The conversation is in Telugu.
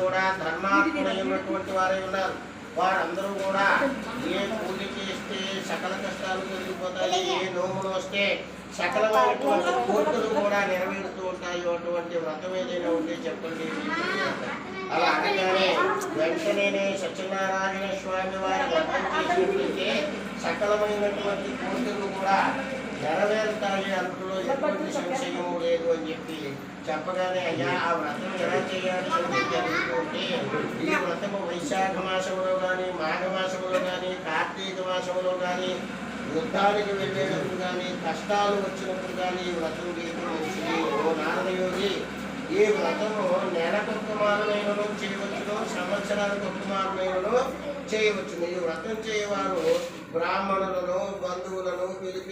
కూడా ధర్మాత్ములైనటువంటి వారే ఉన్నారు వారందరూ కూడా ఏ పూజ చేస్తే సకల కష్టాలు తొలగిపోతాయి ఏ నోములు వస్తే సకలమైనటువంటి కోర్టులు కూడా నెరవేరుతూ ఉంటాయి అటువంటి వ్రతం ఏదైనా ఉంటే చెప్పండి. అలా అనగానే వెంటనే సత్యనారాయణ స్వామి వారి వ్రతం చేసినట్లయితే సకలమైనటువంటి కోర్టులు కూడా నెరవేరుతాయి అందులో ఎటువంటి సంశయము లేదు అని చెప్పి చెప్పగానే అయ్యా ఆ వ్రతం ఎలా చేయాలి? అని ఈ వ్రతము వైశాఖ మాసంలో కానీ మాఘ మాసంలో కానీ కార్తీక మాసంలో కానీ యుద్ధానికి వెళ్ళేటప్పుడు కానీ కష్టాలు వచ్చినప్పుడు కానీ ఈ వ్రతం చేయడం మంచిది. ఓ నారద యోగి ఈ వ్రతము నెలకు కుమారులైనను చేయవచ్చును సంవత్సరాలకు కుమారులైనను చేయవచ్చును. ఈ వ్రతం చేయవారు బ్రాహ్మణులను బంధువులను పిలిపి